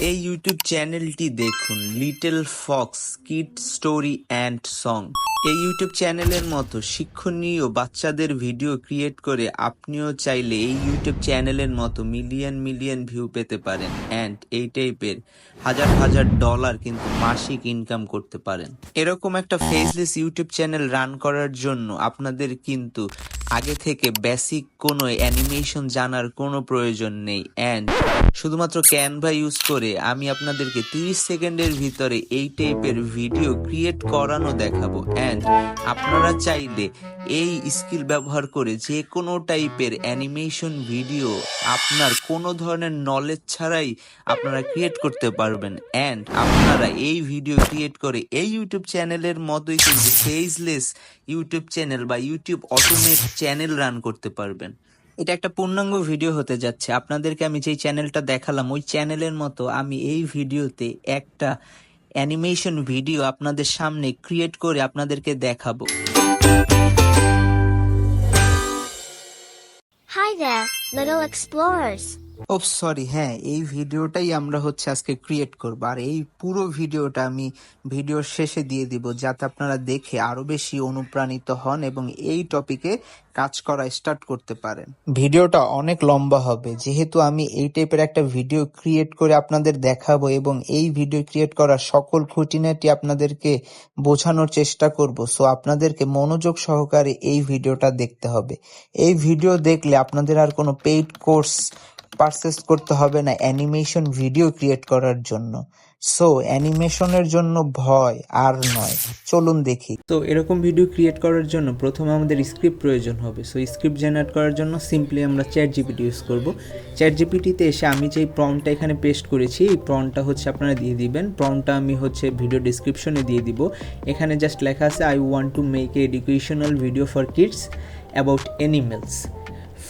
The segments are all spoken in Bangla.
এই ইউটিউব চ্যানেলটি দেখুন little fox kid story and song এই ইউটিউব চ্যানেলের মতো শিক্ষণীয় বাচ্চাদের ভিডিও ক্রিয়েট করে আপনিও চাইলে এই ইউটিউব চ্যানেলের মতো মিলিয়ন মিলিয়ন ভিউ পেতে পারেন। অ্যান্ড এই টাইপের হাজার হাজার ডলার কিন্তু মাসিক ইনকাম করতে পারেন। এরকম একটা ফেসলেস ইউটিউব চ্যানেল রান করার জন্য আপনাদের কিন্তু আগে থেকে বেসিক কোনো অ্যানিমেশন জানার কোনো প্রয়োজন নেই। অ্যান্ড শুধুমাত্র ক্যানভা ইউজ করে আমি আপনাদেরকে 30 সেকেন্ডের ভিতরে এই টাইপের ভিডিও ক্রিয়েট করানো দেখাবো। অ্যান্ড আপনারা চাইলে এই স্কিল ব্যবহার করে যে কোনো টাইপের অ্যানিমেশন ভিডিও আপনার কোনো ধরনের নলেজ ছাড়াই আপনারা ক্রিয়েট করতে পারবেন। অ্যান্ড আপনারা এই ভিডিও ক্রিয়েট করে এই ইউটিউব চ্যানেলের মতোই কিন্তু ফেসলেস ইউটিউব চ্যানেল বা ইউটিউব অটোমেট চ্যানেল রান করতে পারবেন। এটা একটা পূর্ণাঙ্গ ভিডিও হতে যাচ্ছে। আপনাদেরকে আমি যেই চ্যানেলটা দেখালাম, ওই চ্যানেলের মতো আমি এই ভিডিওতে একটা অ্যানিমেশন ভিডিও আপনাদের সামনে ক্রিয়েট করে আপনাদেরকে দেখাবো হাই there, little explorers. ও সরি হ্যাঁ এই ভিডিওটাই আমরা হচ্ছে আজকে ক্রিয়েট করব। আর এই পুরো ভিডিওটা আমি ভিডিওর শেষে দিয়ে দিব, যাতে আপনারা দেখে আরও বেশি অনুপ্রাণিত হন এবং এই টপিকে কাজ করা স্টার্ট করতে পারেন। ভিডিওটা অনেক লম্বা হবে, যেহেতু আমি এই টাইপের একটা ভিডিও ক্রিয়েট করে আপনাদের দেখাবো এবং এই ভিডিও ক্রিয়েট করার সকল খুঁটিনাটি আপনাদেরকে বোঝানোর চেষ্টা করব সো আপনাদেরকে মনোযোগ সহকারে এই ভিডিওটা দেখতে হবে। এই ভিডিও দেখলে আপনাদের আর কোনো পেইড কোর্স পারচেস করতে হবে না অ্যানিমেশন ভিডিও ক্রিয়েট করার জন্য। সো অ্যানিমেশনের জন্য ভয় আর নয়। চলুন দেখি। তো এরকম ভিডিও ক্রিয়েট করার জন্য প্রথমে আমাদের স্ক্রিপ্ট প্রয়োজন হবে। সো স্ক্রিপ্ট জেনারেট করার জন্য সিম্পলি আমরা চ্যাট জিপিটি ইউজ করব। চ্যাট জিপিটিতে এসে আমি যেই প্রম্পটটা এখানে পেস্ট করেছি, এই প্রম্পটটা হচ্ছে আপনারা দিয়ে দিবেন। প্রম্পটটা আমি হচ্ছে ভিডিও ডিসক্রিপশনে দিয়ে দিব। এখানে জাস্ট লেখা আছে I want to make a educational video for kids about animals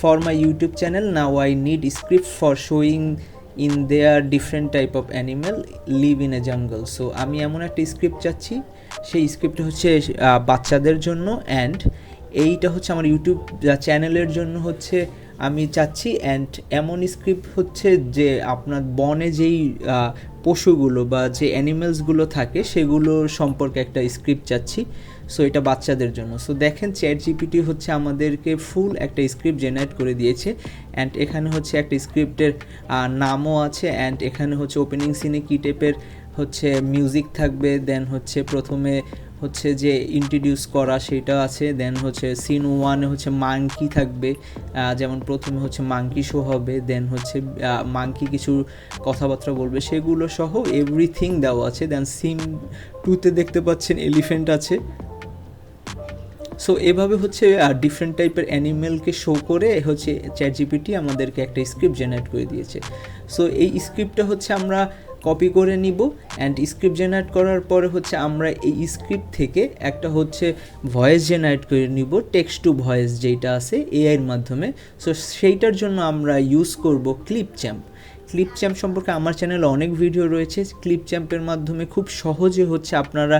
for my youtube channel. Now i need script for showing in their different type of animal, live in a jungle. So, আমি এমন একটা স্ক্রিপ্ট চাচ্ছি। সেই স্ক্রিপ্ট হচ্ছে বাচ্চাদের জন্য অ্যান্ড এইটা হচ্ছে আমার ইউটিউব চ্যানেলের জন্য হচ্ছে আমি চাচ্ছি। অ্যান্ড এমন স্ক্রিপ্ট হচ্ছে যে আপনার বনে যেই পশুগুলো বা যে অ্যানিমেলসগুলো থাকে সেগুলো সম্পর্কে একটা স্ক্রিপ্ট চাচ্ছি। সো এটা বাচ্চাদের জন্য। সো দেখেন চ্যাট জিপিটি হচ্ছে আমাদেরকে ফুল একটা স্ক্রিপ্ট জেনারেট করে দিয়েছে। অ্যান্ড এখানে হচ্ছে একটা স্ক্রিপ্টের নামও আছে। অ্যান্ড এখানে হচ্ছে ওপেনিং সিনে কী টাইপের হচ্ছে মিউজিক থাকবে। দেন হচ্ছে প্রথমে হচ্ছে যে ইন্ট্রোডিউস করা সেটা আছে। দেন হচ্ছে সিন ওয়ানে হচ্ছে মাংকি থাকবে। যেমন প্রথমে হচ্ছে মাংকি শো হবে। দেন হচ্ছে মাংকি কিছু কথাবার্তা বলবে। সেগুলো সহ এভরিথিং দেওয়া আছে। দেন সিম টুতে দেখতে পাচ্ছেন এলিফেন্ট আছে। সো এভাবে হচ্ছে ডিফারেন্ট টাইপের অ্যানিমেলকে শো করে হচ্ছে চ্যাট জিপিটি আমাদেরকে একটা স্ক্রিপ্ট জেনারেট করে দিয়েছে। সো এই স্ক্রিপ্টটা হচ্ছে আমরা কপি করে নিব অ্যান্ড স্ক্রিপ্ট জেনারেট করার পরে হচ্ছে আমরা এই স্ক্রিপ্ট থেকে একটা হচ্ছে ভয়েস জেনারেট করে নিব টেক্সট টু ভয়েস যেটা আছে এআইয়ের মাধ্যমে। সো সেইটার জন্য আমরা ইউজ করব ক্লিপ চ্যাম্প ক্লিপ চ্যাম্প সম্পর্কে আমার চ্যানেলে অনেক ভিডিও রয়েছে। ক্লিপ চ্যাম্পের মাধ্যমে খুব সহজে হচ্ছে আপনারা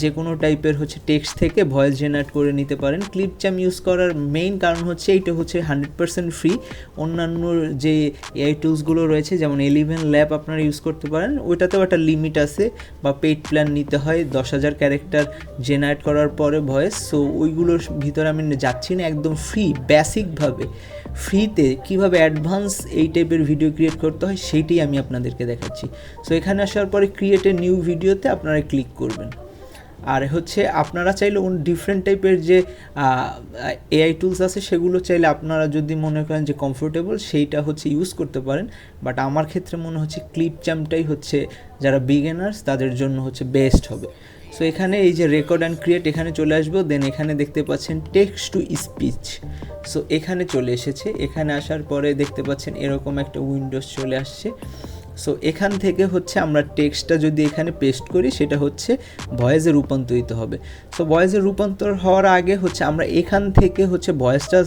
যে কোনো টাইপের হচ্ছে টেক্সট থেকে ভয়েস জেনারেট করে নিতে পারেন। ক্লিপ চ্যাম্প ইউজ করার মেইন কারণ হচ্ছে এইটা হচ্ছে হান্ড্রেড পার্সেন্ট ফ্রি অন্যান্য যে এআই টুলসগুলো রয়েছে, যেমন এলিভেন ল্যাব আপনারা ইউজ করতে পারেন। ওইটাতেও একটা লিমিট আছে, বা পেইড প্ল্যান নিতে হয়। দশ হাজার ক্যারেক্টার জেনারেট করার পরে ভয়েস সো ওইগুলোর ভিতরে আমি যাচ্ছি না, একদম ফ্রি বেসিকভাবে ফ্রিতে কীভাবে অ্যাডভান্স এই টাইপের ভিডিও ক্রিয়েট করতে হয় সেইটাই আমি আপনাদেরকে দেখাচ্ছি। সো এখানে আসার পরে ক্রিয়েট এ নিউ ভিডিওতে আপনারা ক্লিক করবেন। আর হচ্ছে আপনারা চাইলে ডিফারেন্ট টাইপের যে এআই টুলস আছে সেগুলো চাইলে আপনারা যদি মনে করেন যে কমফোর্টেবল সেইটা হচ্ছে ইউজ করতে পারেন। বাট আমার ক্ষেত্রে মনে হচ্ছে ক্লিপ চ্যাম্পটাই হচ্ছে যারা বিগিনার্স তাদের জন্য হচ্ছে বেস্ট হবে। সো এখানে এই যে রেকর্ড অ্যান্ড ক্রিয়েট এখানে চলে আসব দেন এখানে দেখতে পাচ্ছেন টেক্সট টু স্পিচ সো এখানে চলে এসেছে। এখানে আসার পরে দেখতে পাচ্ছেন এরকম একটা উইন্ডোজ চলে আসছে। সো এখান থেকে হচ্ছে আমরা টেক্সটটা যদি এখানে পেস্ট করি, সেটা হচ্ছে ভয়েসে রূপান্তরিত হবে। সো ভয়েসে রূপান্তর হওয়ার আগে হচ্ছে আমরা এখান থেকে হচ্ছে ভয়েসটা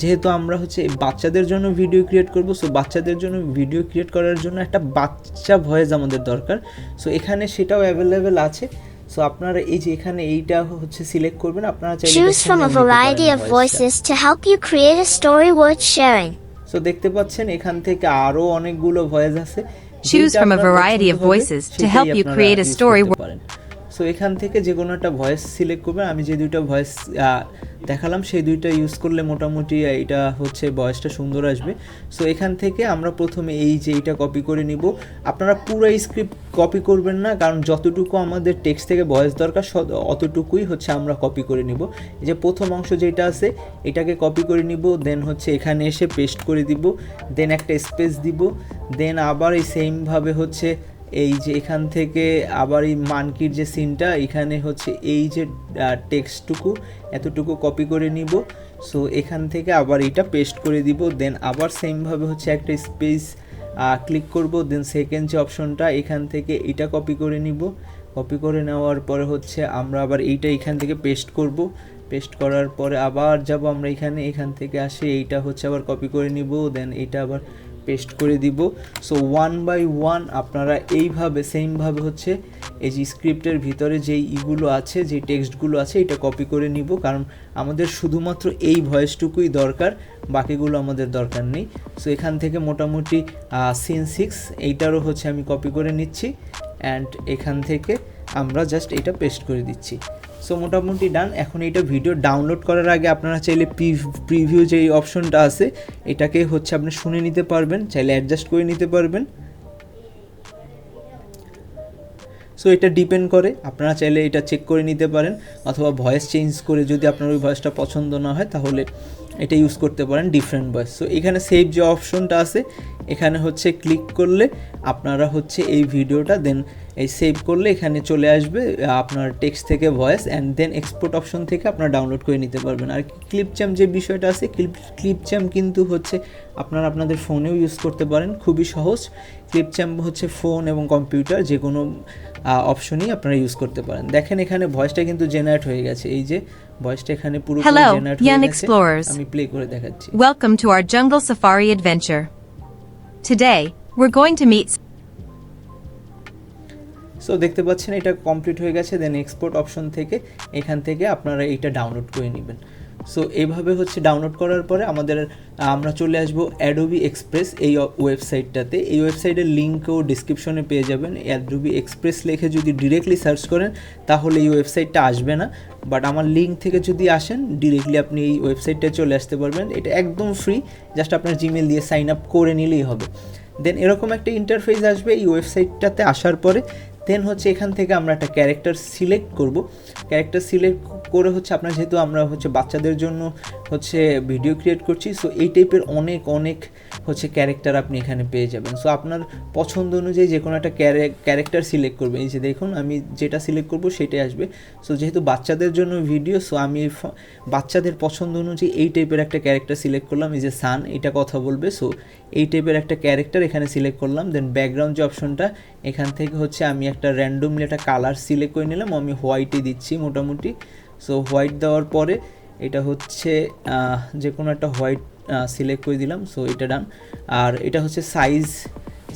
যেহেতু আমরা হচ্ছে বাচ্চাদের জন্য ভিডিও ক্রিয়েট করব সো বাচ্চাদের জন্য ভিডিও ক্রিয়েট করার জন্য একটা বাচ্চা ভয়েস আমাদের দরকার। সো এখানে সেটাও অ্যাভেলেবেল আছে। সো আপনারা এই যে এখানে এইটা হচ্ছে সিলেক্ট করবেন আপনারা চাইলে Choose from a এখানেও নিতে variety পারেন of voice টা। voices to help you create a story worth sharing. So দেখতে পাচ্ছেন এখান থেকে আরও অনেকগুলো ভয়েস আছে Choose যেটা from a আপনার variety of পছন্দ হবে, voices to সেটাই help you আপনারা create a use story. করতে পারেন so এখান থেকে যে কোনো একটা ভয়েস সিলেক্ট করবেন আমি যে দুইটা ভয়েস দেখালাম, সেই দুইটা ইউজ করলে মোটামুটি এটা হচ্ছে ভয়েসটা সুন্দর আসবে। সো এখান থেকে আমরা প্রথমে এই যে এইটা কপি করে নিব। আপনারা পুরো স্ক্রিপ্ট কপি করবেন না, কারণ যতটুকু আমাদের টেক্সট থেকে ভয়েস দরকার অতটুকুই হচ্ছে আমরা কপি করে নিব। এই যে প্রথম অংশ যেটা আছে, এটাকে কপি করে নিব দেন হচ্ছে এখানে এসে পেস্ট করে দিব দেন একটা স্পেস দিব দেন আবার এই সেমভাবে হচ্ছে এই যে এখান থেকে আবার এই মানকির যে সিনটা, এখানে হচ্ছে এই যে টেক্সটটুকু, এতটুকু কপি করে নিব। সো এখান থেকে আবার এটা পেস্ট করে দিব। দেন আবার সেমভাবে হচ্ছে একটা স্পেস ক্লিক করব। দেন সেকেন্ড যে অপশনটা এখান থেকে এটা কপি করে নিব। কপি করে নেওয়ার পরে হচ্ছে আমরা আবার এইটা এখান থেকে পেস্ট করব। পেস্ট করার পরে আবার যাব আমরা এখানে। এখান থেকে আসে এইটা হচ্ছে আবার কপি করে নিব। দেন এইটা আবার পেস্ট করে দিব। সো ওয়ান বাই ওয়ান আপনারা এইভাবে সেমভাবে হচ্ছে এই যে স্ক্রিপ্টের ভিতরে যেই ইগুলো আছে, যে টেক্সটগুলো আছে, এটা কপি করে নিব। কারণ আমাদের শুধুমাত্র এই ভয়েসটুকুই দরকার, বাকিগুলো আমাদের দরকার নেই। সো এখান থেকে মোটামুটি সিন সিক্স এইটারও হচ্ছে আমি কপি করে নিচ্ছি। অ্যান্ড এখান থেকে আমরা জাস্ট এটা পেস্ট করে দিচ্ছি। সো মোটামুটি ডান এখন এইটা ভিডিও ডাউনলোড করার আগে আপনারা চাইলে প্রিভিউ যে অপশনটা আছে, এটাকে হচ্ছে আপনি শুনে নিতে পারবেন, চাইলে অ্যাডজাস্ট করে নিতে পারবেন। সো এটা ডিপেন্ড করে, আপনারা চাইলে এটা চেক করে নিতে পারেন, অথবা ভয়েস চেঞ্জ করে যদি আপনার ওই ভয়েসটা পছন্দ না হয়, তাহলে এটা ইউজ করতে পারেন ডিফারেন্ট ভয়েস সো এখানে সেভ যে অপশনটা আছে, এখানে হচ্ছে ক্লিক করলে আপনারা হচ্ছে এই ভিডিওটা দেন এই সেভ করলে এখানে চলে আসবে আপনার টেক্সট থেকে voice and then export option থেকে আপনারা ডাউনলোড করে নিতে পারবেন। আর ক্লিপ চ্যাম যে বিষয়টা আছে ক্লিপ ক্লিপ চ্যাম কিন্তু হচ্ছে আপনারা আপনাদের ফোনেও ইউজ করতে পারেন, খুবই সহজ। ক্লিপ চ্যাম হচ্ছে ফোন এবং কম্পিউটার যে কোনো অপশনই আপনারা ইউজ করতে পারেন। দেখেন এখানে ভয়েসটা কিন্তু জেনারেট হয়ে গেছে। এই যে ভয়েসটা এখানে পুরো Hello, জেনারেট young হয়ে গেছে। আমি প্লে করে দেখাচ্ছি। Welcome to our our safari adventure today we are going to meet so দেখতে পাচ্ছেন এটা কমপ্লিট হয়ে গেছে দেন এক্সপোর্ট অপশন থেকে এখান থেকে আপনারা এইটা ডাউনলোড করে নেবেন। সো এইভাবে হচ্ছে ডাউনলোড করার পরে আমাদের, আমরা চলে আসব অ্যাডোবি এক্সপ্রেস এই ওয়েবসাইটটাতে এই ওয়েবসাইটের লিঙ্কও ডিসক্রিপশনে পেয়ে যাবেন। অ্যাডোবি এক্সপ্রেস লিখে যদি ডিরেক্টলি সার্চ করেন, তাহলে এই ওয়েবসাইটটা আসবে না। বাট আমার লিঙ্ক থেকে যদি আসেন ডিরেক্টলি আপনি এই ওয়েবসাইটটা চলে আসতে পারবেন। এটা একদম ফ্রি জাস্ট আপনার জিমেল দিয়ে সাইন আপ করে নিলেই হবে। দেন এরকম একটা ইন্টারফেস আসবে এই ওয়েবসাইটটাতে আসার পরে। দেন হচ্ছে এখান থেকে আমরা একটা ক্যারেক্টার সিলেক্ট করব। ক্যারেক্টার সিলেক্ট করে হচ্ছে আপনার যেহেতু আমরা হচ্ছে বাচ্চাদের জন্য হচ্ছে ভিডিও ক্রিয়েট করছি সো এই টাইপের অনেক অনেক হচ্ছে ক্যারেক্টার আপনি এখানে পেয়ে যাবেন। সো আপনার পছন্দ অনুযায়ী যে কোনো একটা ক্যারেক্টার সিলেক্ট করবেন। এই যে দেখুন, আমি যেটা সিলেক্ট করব সেটাই আসবে। সো যেহেতু বাচ্চাদের জন্য ভিডিও সো আমি বাচ্চাদের পছন্দ অনুযায়ী এই টাইপের একটা ক্যারেক্টার সিলেক্ট করলাম। এই যে সান এটা কথা বলবে। সো এই টাইপের একটা ক্যারেক্টার এখানে সিলেক্ট করলাম। দেন ব্যাকগ্রাউন্ড যে অপশনটা এখান থেকে হচ্ছে আমি একটা র্যান্ডমলি একটা কালার সিলেক্ট করে নিলাম। আমি হোয়াইটই দিচ্ছি মোটামুটি। সো হোয়াইট দেওয়ার পরে, এটা হচ্ছে যে কোনো একটা হোয়াইট সিলেক্ট করে দিলাম সো এটা ডান আর এটা হচ্ছে সাইজ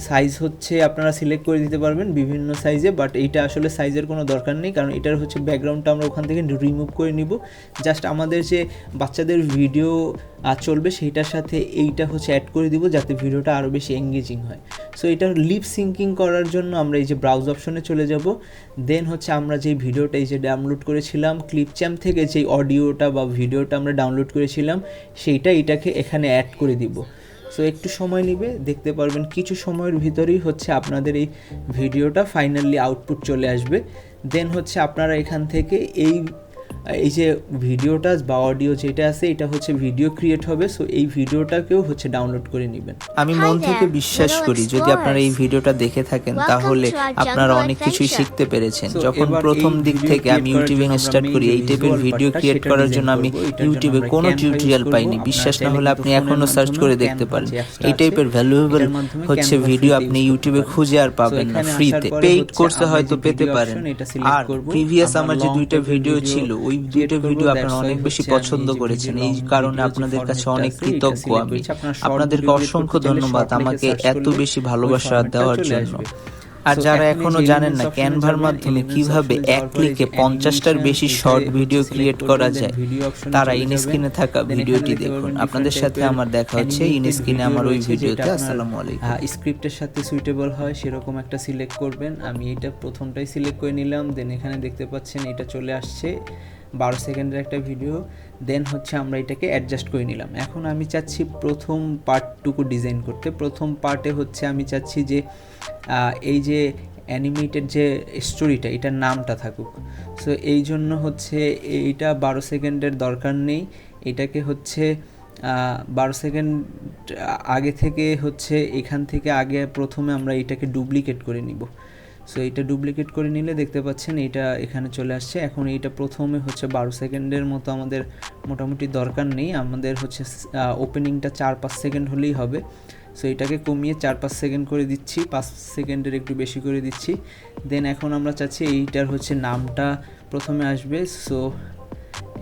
সাইজ হচ্ছে আপনারা সিলেক্ট করে দিতে পারবেন বিভিন্ন সাইজে বাট এইটা আসলে সাইজের কোনো দরকার নেই, কারণ এটার হচ্ছে ব্যাকগ্রাউন্ডটা আমরা ওখান থেকে রিমুভ করে নিব। জাস্ট আমাদের যে বাচ্চাদের ভিডিও চলবে সেইটার সাথে এইটা হচ্ছে অ্যাড করে দিব, যাতে ভিডিওটা আরও বেশি এঙ্গেজিং হয়। সো এটার লিপ সিঙ্কিং করার জন্য আমরা এই যে ব্রাউজ অপশনে চলে যাব। দেন হচ্ছে আমরা যেই ভিডিওটা এই যে ডাউনলোড করেছিলাম ক্লিপ চ্যাম থেকে যেই অডিওটা বা ভিডিওটা আমরা ডাউনলোড করেছিলাম, সেইটা এটাকে এখানে অ্যাড করে দিব। সো একটু সময় নেবে, দেখতে পারবেন কিছু সময়ের ভিতরেই হচ্ছে আপনাদের এই ভিডিওটা ফাইনালি আউটপুট চলে আসবে। দেন হচ্ছে আপনারা এখান থেকে এই এই যে ভিডিওটা বা অডিও যেটা আছে এটা হচ্ছে ভিডিও ক্রিয়েট হবে সো এই ভিডিওটাকেও হচ্ছে ডাউনলোড করে নেবেন। আমি মন থেকে বিশ্বাস করি যদি আপনারা এই ভিডিওটা দেখে থাকেন তাহলে আপনারা অনেক কিছুই শিখতে পেরেছেন। যখন প্রথম দিক থেকে আমি ইউটিউবিং স্টার্ট করি এই টাইপের ভিডিও ক্রিয়েট করার জন্য আমি ইউটিউবে কোনো টিউটোরিয়াল পাইনি। বিশ্বাস না হলে আপনি এখনও সার্চ করে দেখতে পারেন। এই টাইপের ভ্যালুয়েবল হচ্ছে ভিডিও আপনি ইউটিউবে খুঁজে আর পাবেন না। ফ্রিতে পেইড কোর্সে হয়তো পেতে পারেন। আর প্রিভিয়াস আমার যে দুইটা ভিডিও ছিল ওই দুইটা ভিডিও আপনারা অনেক বেশি পছন্দ করেছেন। এই কারণে আপনাদের কাছে অনেক কৃতজ্ঞ আমি। আপনাদেরকে অসংখ্য ধন্যবাদ আমাকে এত বেশি ভালোবাসা দেওয়ার জন্য। আর যারা এখনও জানেন না ক্যানভার মাধ্যমে কীভাবে এক ক্লিকে পঞ্চাশটার বেশি শর্ট ভিডিও ক্রিয়েট করা যায় তারা চলে ইন যাবেন। স্ক্রিনে থাকা ভিডিওটি দেখুন। আপনাদের সাথে আমার দেখা হচ্ছে ইন animated স্ক্রিনে video আমার ওই ভিডিওতে আসসালামু আলাইকুম। স্ক্রিপ্টের সাথে সুইটেবল হয় সেরকম একটা সিলেক্ট করবেন। আমি এটা প্রথমটাই সিলেক্ট করে নিলাম দেন এখানে দেখতে পাচ্ছেন এটা চলে আসছে বারো সেকেন্ডের একটা ভিডিও দেন হচ্ছে আমরা এটাকে অ্যাডজাস্ট করে নিলাম। এখন আমি চাচ্ছি প্রথম পার্টটুকু ডিজাইন করতে। প্রথম পার্টে হচ্ছে আমি চাচ্ছি যে এই যে অ্যানিমেটেড যে স্টোরিটা এটার নামটা থাকুক। সো এই জন্য হচ্ছে এইটা বারো সেকেন্ডের দরকার নেই। এটাকে হচ্ছে বারো সেকেন্ড আগে থেকে হচ্ছে, এখান থেকে আগে প্রথমে আমরা এটাকে ডুপ্লিকেট করে নিব। সো এটা ডুপ্লিকেট করে নিলে দেখতে পাচ্ছেন এটা এখানে চলে আসছে। এখন এইটা প্রথমে হচ্ছে বারো সেকেন্ডের মতো আমাদের মোটামুটি দরকার নেই। আমাদের হচ্ছে ওপেনিংটা চার পাঁচ সেকেন্ড হলেই হবে। সো এটাকে কমিয়ে চার পাঁচ সেকেন্ড করে দিচ্ছি। পাঁচ সেকেন্ডের একটু বেশি করে দিচ্ছি। দেন এখন আমরা চাচ্ছি এইটার হচ্ছে নামটা প্রথমে আসবে। সো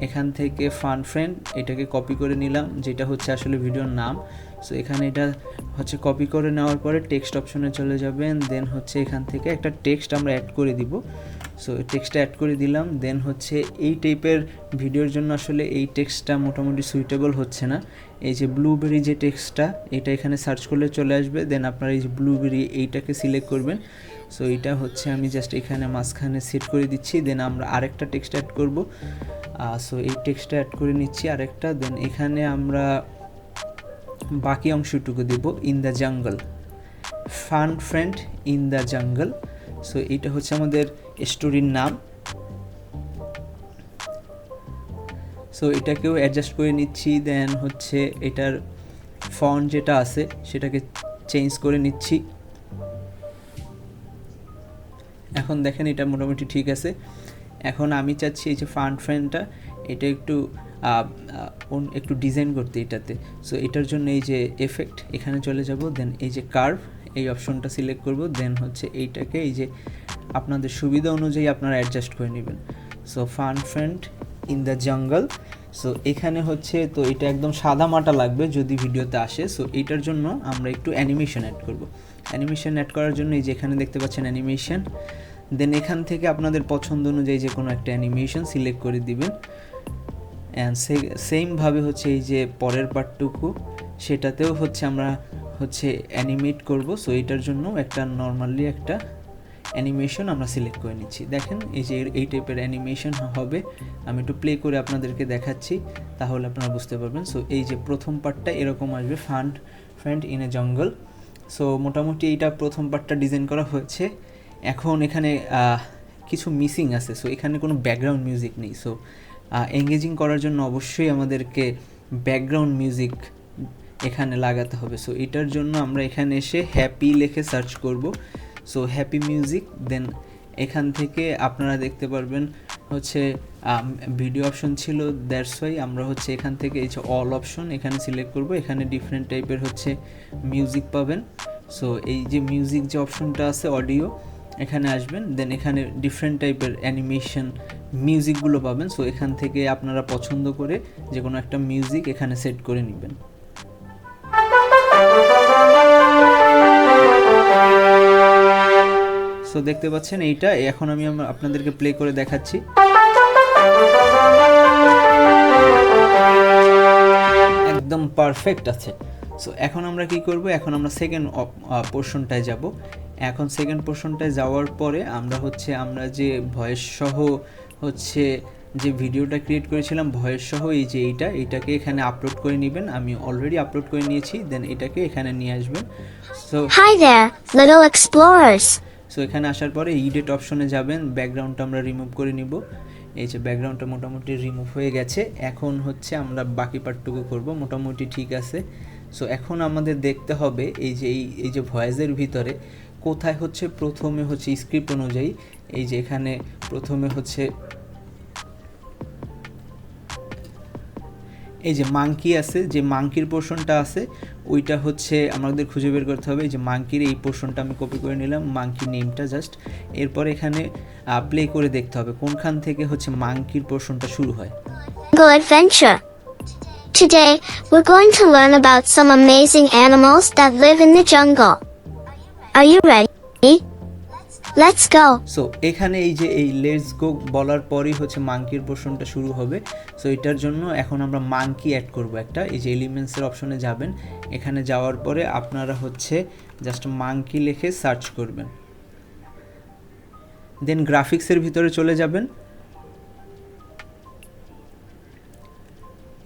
এখান থেকে ফান ফ্রেন্ড এটাকে কপি করে নিলাম, যেটা হচ্ছে আসলে ভিডিওর নাম। সো এখানে এটা হচ্ছে কপি করে নেওয়ার পরে টেক্সট অপশনে চলে যাবেন দেন হচ্ছে এখান থেকে একটা টেক্সট আমরা অ্যাড করে দিব। সো টেক্সটটা অ্যাড করে দিলাম দেন হচ্ছে এই টাইপের ভিডিওর জন্য আসলে এই টেক্সটটা মোটামুটি সুইটেবল হচ্ছে না। এই যে ব্লুবেরি যে টেক্সটটা এটা এখানে সার্চ করলে চলে আসবে দেন আপনারা এই যে ব্লুবেরি এইটাকে সিলেক্ট করবেন। সো এটা হচ্ছে আমি জাস্ট এখানে মাঝখানে সেট করে দিচ্ছি দেন আমরা আরেকটা টেক্সট অ্যাড করব। সো এই টেক্সটটা অ্যাড করে নিচ্ছি আরেকটা দেন এখানে আমরা বাকি অংশটুকু দেব in the jungle fun friend in the jungle so এইটা হচ্ছে আমাদের স্টোরির নাম। সো এটাকেও অ্যাডজাস্ট করে নিচ্ছি দেন হচ্ছে এটার ফন্ট যেটা আছে, সেটাকে চেঞ্জ করে নিচ্ছি। এখন দেখেন এটা মোটামুটি ঠিক আছে। এখন আমি চাচ্ছি এই যে ফান্ড ফ্রেন্ডটা এটা একটু একটু ডিজাইন করতে এটাতে। সো এটার জন্য এই যে এফেক্ট এখানে চলে যাব দেন এই যে কার্ভ এই অপশনটা সিলেক্ট করব দেন হচ্ছে এইটাকে এই যে আপনাদের সুবিধা অনুযায়ী আপনারা অ্যাডজাস্ট করে নেবেন। So fun friend in the jungle so এখানে হচ্ছে, তো এটা একদম সাদা মাটা লাগবে যদি ভিডিওতে আসে। সো এইটার জন্য আমরা একটু অ্যানিমেশন অ্যাড করব। অ্যানিমেশন অ্যাড করার জন্য এই যে এখানে দেখতে পাচ্ছেন অ্যানিমেশন দেন এখান থেকে আপনাদের পছন্দ অনুযায়ী যে কোনো একটা অ্যানিমেশন সিলেক্ট করে দিবেন। অ্যান্ড সেমভাবে হচ্ছে এই যে পরের পার্টটুকু, সেটাতেও হচ্ছে আমরা হচ্ছে অ্যানিমেট করব। সো এটার জন্য একটা নর্মালি একটা অ্যানিমেশন আমরা সিলেক্ট করে নিচ্ছি। দেখেন, এই যে এই টাইপের অ্যানিমেশন হবে। আমি একটু প্লে করে আপনাদেরকে দেখাচ্ছি, তাহলে আপনারা বুঝতে পারবেন। সো এই যে প্রথম পার্টটা এরকম আসবে fund friend in a jungle so মোটামুটি এইটা প্রথম পার্টটা ডিজাইন করা হয়েছে। এখন এখানে কিছু মিসিং আছে। সো এখানে কোনো ব্যাকগ্রাউন্ড মিউজিক নেই। সো এঙ্গেজিং করার জন্য অবশ্যই আমাদেরকে ব্যাকগ্রাউন্ড মিউজিক এখানে লাগাতে হবে। সো এটার জন্য আমরা এখানে এসে হ্যাপি লেখে সার্চ করব। সো হ্যাপি মিউজিক দেন এখান থেকে আপনারা দেখতে পারবেন হচ্ছে ভিডিও অপশন ছিল দ্যাটস ওয়াই আমরা হচ্ছে এখান থেকে এই যে অল অপশন এখানে সিলেক্ট করব। এখানে ডিফারেন্ট টাইপের হচ্ছে মিউজিক পাবেন। সো এই যে মিউজিক যে অপশনটা আছে অডিও এখানে আসবেন দেন এখানে ডিফারেন্ট টাইপের অ্যানিমেশন মিউজিকগুলো পাবেন সো এখান থেকে আপনারা পছন্দ করে যে কোনো একটা মিউজিক এখানে সেট করে নেবেন। সো দেখতে পাচ্ছেন এইটা, এখন আমি আপনাদেরকে প্লে করে দেখাচ্ছি। একদম পারফেক্ট আছে। সো এখন আমরা কি করব? এখন আমরা সেকেন্ড পোর্শনটায় যাব। এখন সেকেন্ড পোর্শনটায় যাওয়ার পরে আমরা হচ্ছে আমরা যে ভয়েস সহ হচ্ছে যে ভিডিওটা ক্রিয়েট করেছিলাম ভয়েস সহ এই যে এইটা এটাকে এখানে আপলোড করে নেবেন। আমি অলরেডি আপলোড করে নিয়েছি দেন এটাকে এখানে নিয়ে আসবেন। So Hi there, little explorers. So এখানে আসার পরে ইডিট অপশনে যাবেন ব্যাকগ্রাউন্ডটা আমরা রিমুভ করে নিব। এই যে ব্যাকগ্রাউন্ডটা মোটামুটি রিমুভ হয়ে গেছে। এখন হচ্ছে আমরা বাকি পার্টটুকু করব মোটামুটি ঠিক আছে। সো এখন আমাদের দেখতে হবে এই যে এই এই যে ভয়েসের ভিতরে কোথায় হচ্ছে প্রথমে হচ্ছে স্ক্রিপ্ট অনুযায়ী এই যে এখানে প্রথমে হচ্ছে এই যে মাংকি আছে যে মাংকির পোর্শনটা আছে ওইটা হচ্ছে আমাদের খুঁজে বের করতে হবে যে মাংকির এই পোর্শনটা আমি কপি করে নিলাম মাংকি নেমটা জাস্ট এরপর এখানে প্লে করে দেখতে হবে কোনখান থেকে হচ্ছে মাংকির পোর্শনটা শুরু হয়. Today, we're going to learn about some amazing animals that live in the jungle. Are you ready? Let's go. So এখানে এই যে এই লেটস গো বলার পরেই হচ্ছে মাঙ্কির পোর্শনটা শুরু হবে। সো এটার জন্য এখন আমরা মাঙ্কি অ্যাড করব একটা। এই যে এলিমেন্টসের অপশনে যাবেন। এখানে যাওয়ার পরে আপনারা হচ্ছে জাস্ট মাঙ্কি লিখে সার্চ করবেন। দেন গ্রাফিক্সের ভিতরে চলে যাবেন।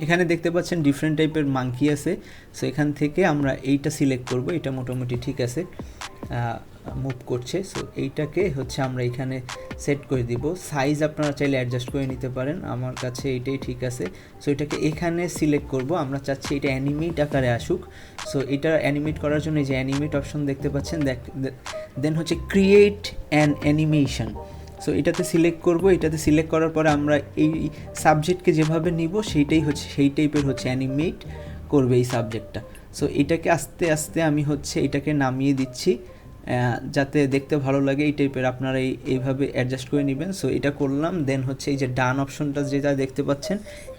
এখানে দেখতে পাচ্ছেন ডিফারেন্ট টাইপের মাঙ্কি আছে। সো এখান থেকে আমরা এইটা সিলেক্ট করব, এটা মোটামুটি ঠিক আছে মুভ করছে। সো এইটাকে হচ্ছে আমরা এখানে সেট করে দিব। সাইজ আপনারা চাইলে অ্যাডজাস্ট করে নিতে পারেন, আমার কাছে এইটাই ঠিক আছে। সো এটাকে এখানে সিলেক্ট করব, আমরা চাচ্ছি এটা অ্যানিমেট আকারে আসুক। সো এটা অ্যানিমেট করার জন্য যে অ্যানিমেট অপশন দেখতে পাচ্ছেন দেন হচ্ছে ক্রিয়েট অ্যান অ্যানিমেশন সো এটাতে সিলেক্ট করব, এটাতে সিলেক্ট করার পরে আমরা এই সাবজেক্টকে যেভাবে নিব, সেইটাই হচ্ছে, সেই টাইপের হচ্ছে অ্যানিমেট করবে এই সাবজেক্টটা সো এটাকে আস্তে আস্তে আমি হচ্ছে এটাকে নামিয়ে দিচ্ছি যাতে দেখতে ভালো লাগে এই টাইপের আপনারা এই, এইভাবে অ্যাডজাস্ট করে নেবেন। সো এটা করলাম দেন হচ্ছে এই যে ডান অপশনটা যেটা দেখতে পাচ্ছেন,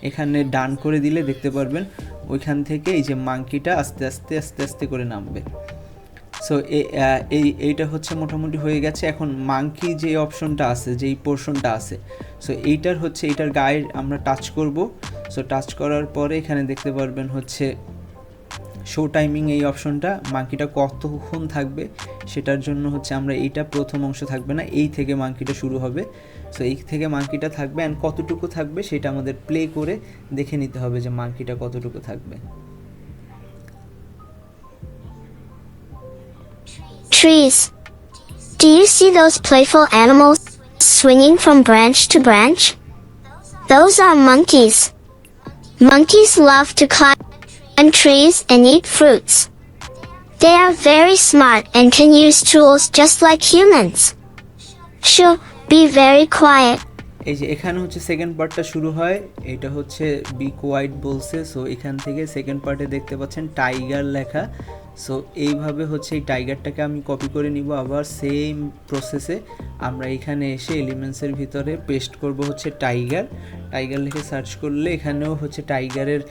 এখানে ডান করে দিলে দেখতে পারবেন, ওইখান থেকে এই যে মাংকিটা আস্তে আস্তে আস্তে আস্তে করে নামবে। সো এই, এইটা হচ্ছে মোটামুটি হয়ে গেছে। এখন মাঙ্কি যে অপশনটা আছে, যেই পোর্শনটা আছে সো এইটার হচ্ছে, এইটার গায়ে আমরা টাচ করব। সো টাচ করার পরে এখানে দেখতে পারবেন হচ্ছে শো টাইমিং এই অপশনটা মাঙ্কিটা কতক্ষণ থাকবে, সেটার জন্য হচ্ছে আমরা এইটা প্রথম অংশ থাকবে না, এই থেকে মাঙ্কিটা শুরু হবে। সো এই থেকে মাঙ্কিটা থাকবে অ্যান্ড কতটুকু থাকবে সেটা আমাদের প্লে করে দেখে নিতে হবে যে মাঙ্কিটা কতটুকু থাকবে। Trees. Do you see those playful animals swinging from branch to branch? Those are monkeys. Monkeys love to climb trees and eat fruits. They are very smart and can use tools just like humans. Shoo, be very quiet. এই যে এখানে হচ্ছে সেকেন্ড পার্টটা শুরু হয় এটা হচ্ছে বি কোয়াইট বলছে সো এখান থেকে সেকেন্ড পার্টে দেখতে পাচ্ছেন টাইগার লেখা সো এইভাবে হচ্ছে এই টাইগারটাকে আমি কপি করে নিব। আবার সেম প্রসেসে আমরা এখানে এসে এলিমেন্টসের ভিতরে পেস্ট করব হচ্ছে টাইগার টাইগার লিখে সার্চ করলে এখানেও হচ্ছে টাইগারের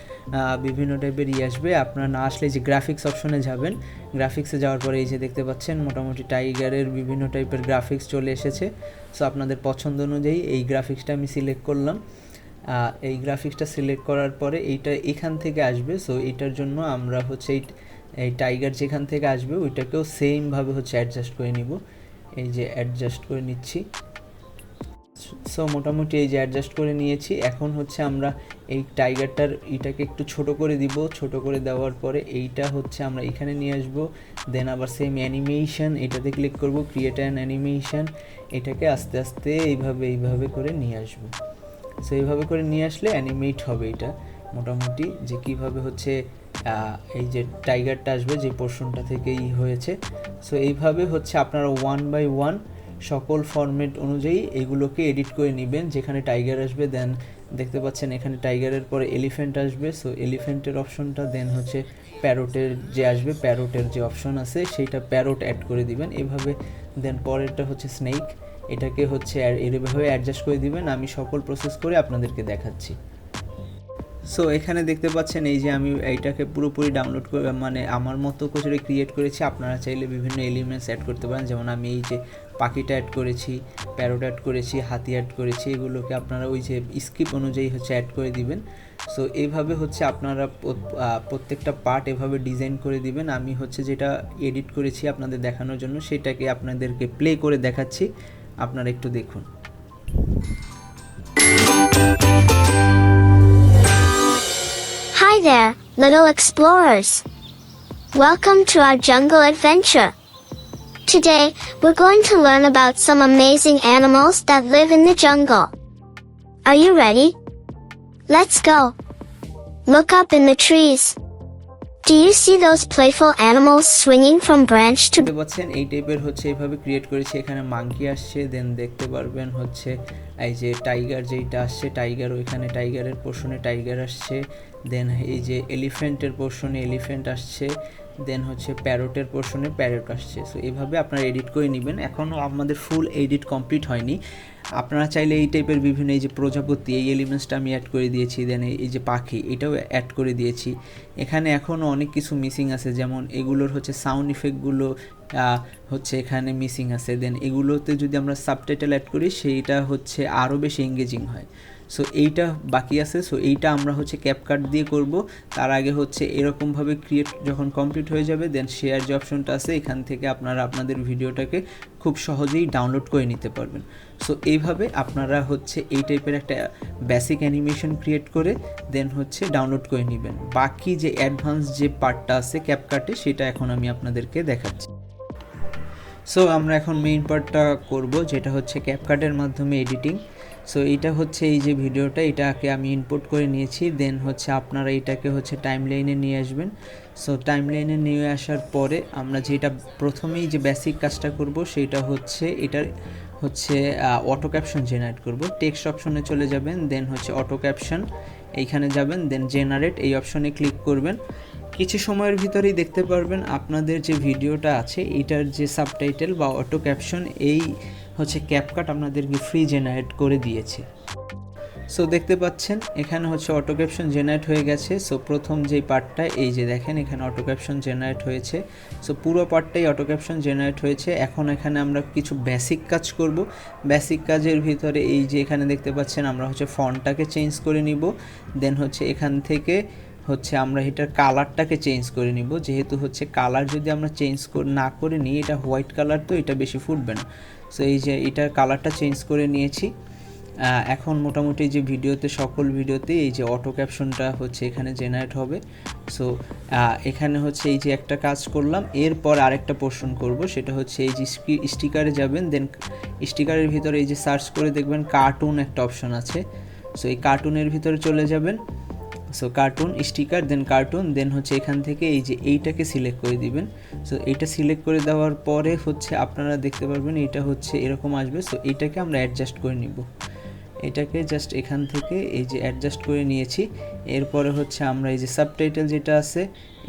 বিভিন্ন টাইপের ইয়ে আসবে। আপনারা না আসলে যে গ্রাফিক্স অপশনে যাবেন গ্রাফিক্সে যাওয়ার পরে এই যে দেখতে পাচ্ছেন মোটামুটি টাইগারের বিভিন্ন টাইপের গ্রাফিক্স চলে এসেছে। সো আপনাদের পছন্দ অনুযায়ী এই গ্রাফিক্সটা আমি সিলেক্ট করলাম। এই গ্রাফিক্সটা সিলেক্ট করার পরে এইটা এখান থেকে আসবে। সো এইটার জন্য আমরা হচ্ছে এই এই টাইগার যেখান থেকে আসবে, ওইটাকেও সেমভাবে হচ্ছে অ্যাডজাস্ট করে নিব। এই যে অ্যাডজাস্ট করে নিচ্ছি। সো মোটামুটি এই যে অ্যাডজাস্ট করে নিয়েছি। এখন হচ্ছে আমরা এই টাইগারটার এটাকে একটু ছোট করে দিব। ছোট করে দেওয়ার পরে এইটা হচ্ছে আমরা এখানে নিয়ে আসব। দেন আবার সেম অ্যানিমেশন এটাতে ক্লিক করব ক্রিয়েট অ্যান অ্যানিমেশন এটাকে আস্তে আস্তে এইভাবে এইভাবে করে নিয়ে আসব। সো এইভাবে করে নিয়ে আসলে অ্যানিমেট হবে এটা। মোটামুটি, যে কীভাবে হচ্ছে এই যে টাইগারটা আসবে, যে পোর্শনটা থেকেই হয়েছে। সো এইভাবে হচ্ছে আপনারা ওয়ান বাই ওয়ান সকল ফরম্যাট অনুযায়ী এগুলোকে এডিট করে নেবেন। যেখানে টাইগার আসবে দেন দেখতে পাচ্ছেন এখানে টাইগারের পরে এলিফ্যান্ট আসবে। সো এলিফ্যান্টের অপশনটা দেন হচ্ছে প্যারোটের যে আসবে প্যারোটের যে অপশন আছে, সেইটা প্যারোট অ্যাড করে দিবেন। এভাবে দেন পরেরটা হচ্ছে স্নেক এটাকে হচ্ছে এভাবে অ্যাডজাস্ট করে দিবেন। আমি সকল প্রসেস করে আপনাদেরকে দেখাচ্ছি। সো এখানে দেখতে পাচ্ছেন এই যে আমি এইটাকে পুরোপুরি ডাউনলোড করে মানে আমার মতো করে ক্রিয়েট করেছি, আপনারা চাইলে বিভিন্ন এলিমেন্টস অ্যাড করতে পারেন। যেমন আমি এই যে পাখিটা অ্যাড করেছি প্যারোট অ্যাড করেছি, হাতি অ্যাড করেছি, এগুলোকে আপনারা ওই যে স্কিপ অনুযায়ী হচ্ছে অ্যাড করে দিবেন। সো এইভাবে হচ্ছে আপনারা প্রত্যেকটা পার্ট এভাবে ডিজাইন করে দিবেন। আমি হচ্ছে যেটা এডিট করেছি আপনাদের দেখানোর জন্য, সেটাকে আপনাদেরকে প্লে করে দেখাচ্ছি। আপনারা একটু দেখুন। There, little explorers. Welcome to our jungle adventure. Today, we're going to learn about some amazing animals that live in the jungle. Are you ready? Let's go. Look up in the trees. Do you see those playful animals swinging from branch to দেখতে পাচ্ছেন, এই টাইপের হচ্ছে এইভাবে ক্রিয়েট করেছি। এখানে মাঙ্কি আসছে দেন দেখতে পারবেন হচ্ছে এই যে টাইগার যেইটা আসছে টাইগার ওইখানে টাইগারের পোর্শনে টাইগার আসছে। দেন এই যে এলিফ্যান্টের পোর্শনে এলিফ্যান্ট আসছে। দেন হচ্ছে প্যারোটের পোর্শনে প্যারোট আসছে। সো এইভাবে আপনারা এডিট করে নেবেন। এখনও আমাদের ফুল এডিট কমপ্লিট হয়নি। আপনারা চাইলে এই টাইপের বিভিন্ন এই যে প্রজাপতি, এই এলিমেন্টসটা আমি অ্যাড করে দিয়েছি দেন এই যে পাখি, এটাও অ্যাড করে দিয়েছি। এখানে এখনও অনেক কিছু মিসিং আছে। যেমন এগুলোর হচ্ছে সাউন্ড ইফেক্টগুলো হচ্ছে এখানে মিসিং আছে। দেন এগুলোতে যদি আমরা সাবটাইটেল অ্যাড করি, সেইটা হচ্ছে আরও বেশি এঙ্গেজিং হয়। সো এইটা বাকি আছে। সো এইটা আমরা হচ্ছে ক্যাপকাট দিয়ে করব। তার আগে হচ্ছে এরকমভাবে ক্রিয়েট যখন কমপ্লিট হয়ে যাবে দেন শেয়ার যে অপশনটা আছে, এখান থেকে আপনারা আপনাদের ভিডিওটাকে খুব সহজেই ডাউনলোড করে নিতে পারবেন। সো এইভাবে আপনারা হচ্ছে এই টাইপের একটা বেসিক অ্যানিমেশন ক্রিয়েট করে দেন হচ্ছে ডাউনলোড করে নেবেন। বাকি যে অ্যাডভান্স যে পার্টটা আছে ক্যাপকাটে সেটা এখন আমি আপনাদেরকে দেখাচ্ছি। সো আমরা এখন মেইন পার্টটা করব, যেটা হচ্ছে ক্যাপকাটের মাধ্যমে এডিটিং সো এইটা হচ্ছে এই যে ভিডিওটা, এটাকে আমি ইনপুট করে নিয়েছি। দেন হচ্ছে আপনারা এটাকে হচ্ছে টাইম লাইনে নিয়ে আসবেন। সো টাইম লাইনে নিয়ে আসার পরে আমরা যেটা প্রথমেই যে বেসিক কাজটা করব, সেটা হচ্ছে এটার হচ্ছে অটো ক্যাপশন জেনারেট করব। টেক্সট অপশনে চলে যাবেন দেন হচ্ছে অটো ক্যাপশন এইখানে যাবেন দেন জেনারেট এই অপশনে ক্লিক করবেন। কিছু সময়ের ভিতরেই দেখতে পারবেন আপনাদের যে ভিডিওটা আছে, এটার যে সাবটাইটেল বা অটো ক্যাপশন এই হচ্ছে ক্যাপকাট আপনাদেরকে ফ্রি জেনারেট করে দিয়েছে। সো দেখতে পাচ্ছেন, এখানে হচ্ছে অটো ক্যাপশন জেনারেট হয়ে গেছে। সো প্রথম যেই পার্টটা এই যে দেখেন, এখানে অটো ক্যাপশন জেনারেট হয়েছে। সো পুরো পার্টটাই অটো ক্যাপশন জেনারেট হয়েছে। এখন এখানে আমরা কিছু বেসিক কাজ করব। বেসিক কাজের ভিতরে এই যে এখানে দেখতে পাচ্ছেন, আমরা হচ্ছে ফন্টটাকে চেঞ্জ করে নিব। দেন হচ্ছে এখান থেকে হচ্ছে আমরা এটার কালারটাকে চেঞ্জ করে নিব। যেহেতু হচ্ছে কালার যদি আমরা চেঞ্জ না করে নিই, এটা হোয়াইট কালার তো এটা বেশি ফুটবে না। সো এই যে এটার কালারটা চেঞ্জ করে নিয়েছি। এখন মোটামুটি যে ভিডিওতে, সকল ভিডিওতে এই যে অটো ক্যাপশনটা হচ্ছে এখানে জেনারেট হবে। সো এখানে হচ্ছে এই যে একটা কাজ করলাম। এরপর আরেকটা পোর্শন করব। সেটা হচ্ছে এই যে স্টিকারে যাবেন দেন স্টিকারের ভিতরে এই যে সার্চ করে দেখবেন কার্টুন একটা অপশন আছে। সো এই কার্টুনের ভিতরে চলে যাবেন। So cartoon sticker then cartoon then হচ্ছে এখান থেকে এই যে এইটাকে সিলেক্ট করে দিবেন। সো এইটা সিলেক্ট করে দেওয়ার পরে হচ্ছে আপনারা দেখতে পারবেন এটা হচ্ছে এরকম আসবে। সো এইটাকে আমরা অ্যাডজাস্ট করে নিব। এটাকে জাস্ট এখান থেকে এই যে অ্যাডজাস্ট করে নিয়েছি। এরপরে হচ্ছে আমরা এই যে সাবটাইটেল যেটা আছে,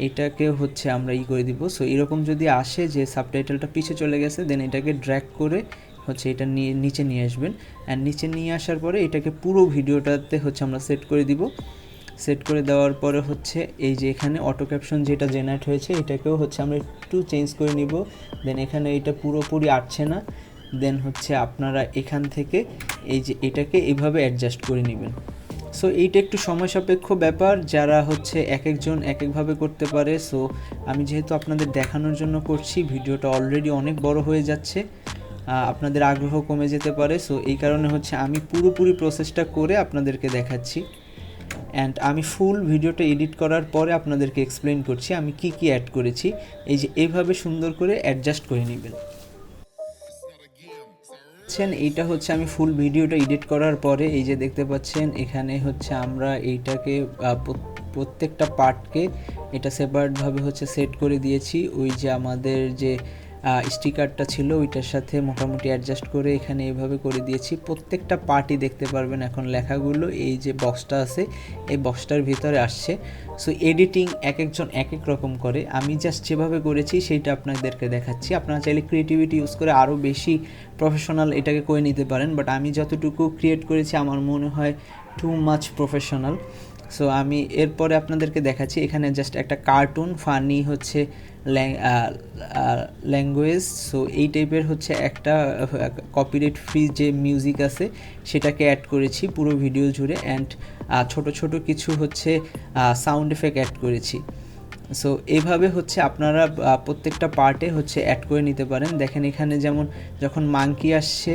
এটাকে হচ্ছে আমরা ই করে দিব। সো এরকম যদি আসে যে সাবটাইটেলটা পিছে চলে গেছে দেন এটাকে ড্র্যাগ করে হচ্ছে এটা নিয়ে, নিচে নিয়ে আসবেন। অ্যান্ড নিচে নিয়ে আসার পরে এটাকে পুরো ভিডিওটাতে হচ্ছে আমরা সেট করে দিব। সেট করে দেওয়ার পরে হচ্ছে এই যে এখানে অটো ক্যাপশন যেটা জেনারেট হয়েছে, এটাকেও হচ্ছে আমরা একটু চেঞ্জ করে নিব। দেন এখানে এটা পুরোপুরি আসছে না। দেন হচ্ছে আপনারা এখান থেকে এই যে এটাকে এইভাবে অ্যাডজাস্ট করে নেবেন। সো এইটা একটু সময় সাপেক্ষ ব্যাপার। যারা হচ্ছে এক একজন এক একভাবে করতে পারে সো আমি যেহেতু আপনাদের দেখানোর জন্য করছি, ভিডিওটা অলরেডি অনেক বড় হয়ে যাচ্ছে। আপনাদের আগ্রহ কমে যেতে পারে। সো এই কারণে হচ্ছে আমি পুরোপুরি প্রসেসটা করে আপনাদেরকে দেখাচ্ছি। অ্যান্ড আমি ফুল ভিডিওটা এডিট করার পরে আপনাদেরকে এক্সপ্লেন করছি আমি কি কি অ্যাড করেছি। এই যে এইভাবে সুন্দর করে অ্যাডজাস্ট করে নেবেন। পাচ্ছেন এইটা হচ্ছে আমি ফুল ভিডিওটা এডিট করার পরে এই যে দেখতে পাচ্ছেন, এখানে হচ্ছে আমরা এইটাকে প্রত্যেকটা পার্টকে এটা সেপারেটভাবে হচ্ছে সেট করে দিয়েছি। ওই যে আমাদের যে স্টিকারটা ছিল, ওইটার সাথে মোটামুটি অ্যাডজাস্ট করে এখানে এইভাবে করে দিয়েছি। প্রত্যেকটা পার্টি দেখতে পারবেন এখন লেখাগুলো, এই যে বক্সটা আছে, এই বক্সটার ভিতরে আসছে। সো এডিটিং এক একজন এক এক রকম করে। আমি জাস্ট যেভাবে করেছি, সেইটা আপনাদেরকে দেখাচ্ছি। আপনারা চাইলে ক্রিয়েটিভিটি ইউজ করে আরও বেশি প্রফেশনাল এটাকে করে নিতে পারেন বাট আমি যতটুকু ক্রিয়েট করেছি, আমার মনে হয় টু মাচ প্রফেশনাল সো আমি এরপরে আপনাদেরকে দেখাচ্ছি, এখানে জাস্ট একটা কার্টুন ফানি হচ্ছে ল্যাঙ্গুয়েজ সো এই টাইপের হচ্ছে একটা কপিরাইট ফ্রি যে মিউজিক আছে, সেটাকে অ্যাড করেছি পুরো ভিডিও জুড়ে অ্যান্ড ছোট ছোট কিছু হচ্ছে সাউন্ড এফেক্ট অ্যাড করেছি। সো এইভাবে হচ্ছে আপনারা প্রত্যেকটা পার্টে হচ্ছে অ্যাড করে নিতে পারেন। দেখেন এখানে যেমন, যখন মাংকি আসছে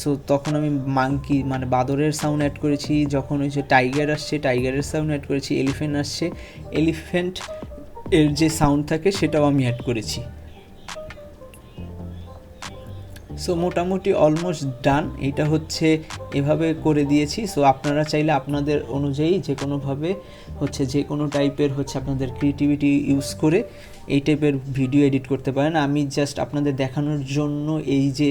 সো তখন আমি মাংকি মানে বাদরের সাউন্ড অ্যাড করেছি। যখন ওই যে টাইগার আসছে টাইগারের সাউন্ড অ্যাড করেছি এলিফেন্ট আসছে। এলিফেন্ট এর যে সাউন্ড থাকে সেটাও আমি অ্যাড করেছি। সো মোটামুটি অলমোস্ট ডান এটা হচ্ছে এভাবে করে দিয়েছি। সো আপনারা চাইলে আপনাদের অনুযায়ী যে কোনোভাবে হচ্ছে যে কোনো টাইপের হচ্ছে আপনাদের ক্রিয়েটিভিটি ইউজ করে এই টাইপের ভিডিও এডিট করতে পারেন। আমি জাস্ট আপনাদের দেখানোর জন্য এই যে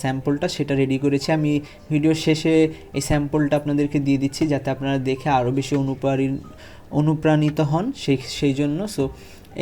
স্যাম্পলটা সেটা রেডি করেছি। আমি ভিডিওর শেষে এই স্যাম্পলটা আপনাদেরকে দিয়ে দিচ্ছি যাতে আপনারা দেখে আরও বেশি অনুপ্রাণিত অনুপ্রাণিত হন সেই সেই জন্য। সো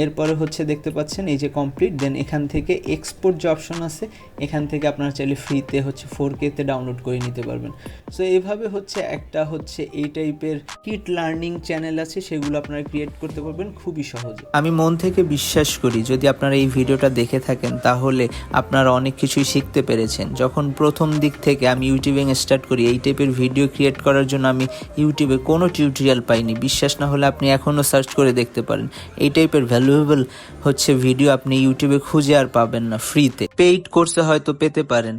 এরপরে হচ্ছে দেখতে পাচ্ছেন এই যে কমপ্লিট দেন এখান থেকে এক্সপোর্ট যে অপশন আছে, এখান থেকে আপনারা চাইলে ফ্রিতে হচ্ছে ফোর কেতে ডাউনলোড করে নিতে পারবেন। সো এইভাবে হচ্ছে একটা হচ্ছে এই টাইপের কিট লার্নিং চ্যানেল আছে, সেগুলো আপনারা ক্রিয়েট করতে পারবেন খুবই সহজে। আমি মন থেকে বিশ্বাস করি, যদি আপনারা এই ভিডিওটা দেখে থাকেন, তাহলে আপনারা অনেক কিছুই শিখতে পেরেছেন। যখন প্রথম দিক থেকে আমি ইউটিউবিং স্টার্ট করি, এই টাইপের ভিডিও ক্রিয়েট করার জন্য আমি ইউটিউবে কোনো টিউটোরিয়াল পাইনি। বিশ্বাস না হলে আপনি এখনও সার্চ করে দেখতে পারেন। এই টাইপের ভ্যালুয়েবল হচ্ছে ভিডিও আপনি ইউটিউবে খুঁজে আর পাবেন না ফ্রিতে পেইড কোর্সে হয়তো পেতে পারেন।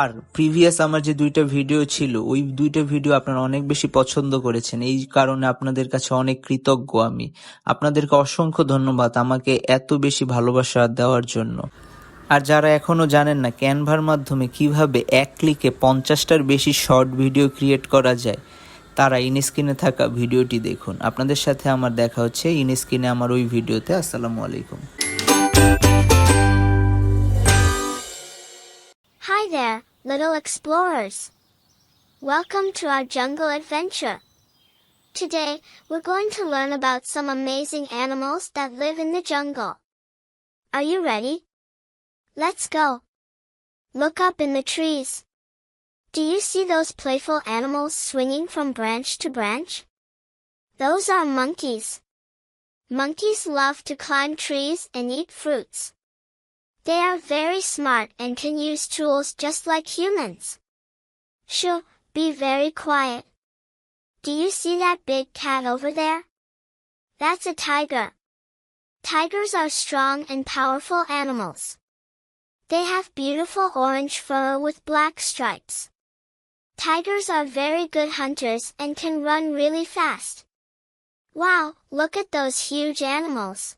আর প্রিভিয়াস আমার যে দুইটা ভিডিও ছিল, ওই দুইটা ভিডিও আপনারা অনেক বেশি পছন্দ করেছেন। এই কারণে আপনাদের কাছে অনেক কৃতজ্ঞ আমি। আপনাদেরকে অসংখ্য ধন্যবাদ আমাকে এত বেশি ভালোবাসা দেওয়ার জন্য। আর যারা এখনও জানেন না ক্যানভার মাধ্যমে কীভাবে এক ক্লিকে পঞ্চাশটার বেশি শর্ট ভিডিও ক্রিয়েট করা যায় তারা ইনস্ক্রিনে থাকা ভিডিওটি দেখুন আপনাদের সাথে আমার দেখা হচ্ছে ইনস্ক্রিনে আমার ওই ভিডিওতে আসসালামু আলাইকুম Hi there, little explorers. Welcome to our jungle adventure. Today, we're going to learn about some amazing animals that live in the jungle. Are you ready? Let's go. Look up in the trees. Do you see those playful animals swinging from branch to branch? Those are monkeys. Monkeys love to climb trees and eat fruits. They are very smart and can use tools just like humans. Shoo, be very quiet. Do you see that big cat over there? That's a tiger. Tigers are strong and powerful animals. They have beautiful orange fur with black stripes. Tigers are very good hunters and can run really fast. Wow, look at those huge animals.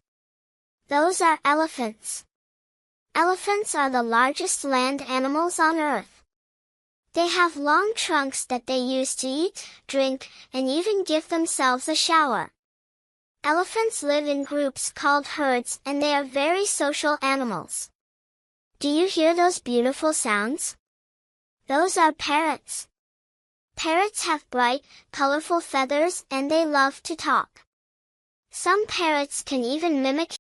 Those are elephants. Elephants are the largest land animals on Earth. They have long trunks that they use to eat, drink, and even give themselves a shower. Elephants live in groups called herds and they are very social animals. Do you hear those beautiful sounds? Those are parrots. Parrots have bright, colorful feathers and they love to talk. Some parrots can even mimic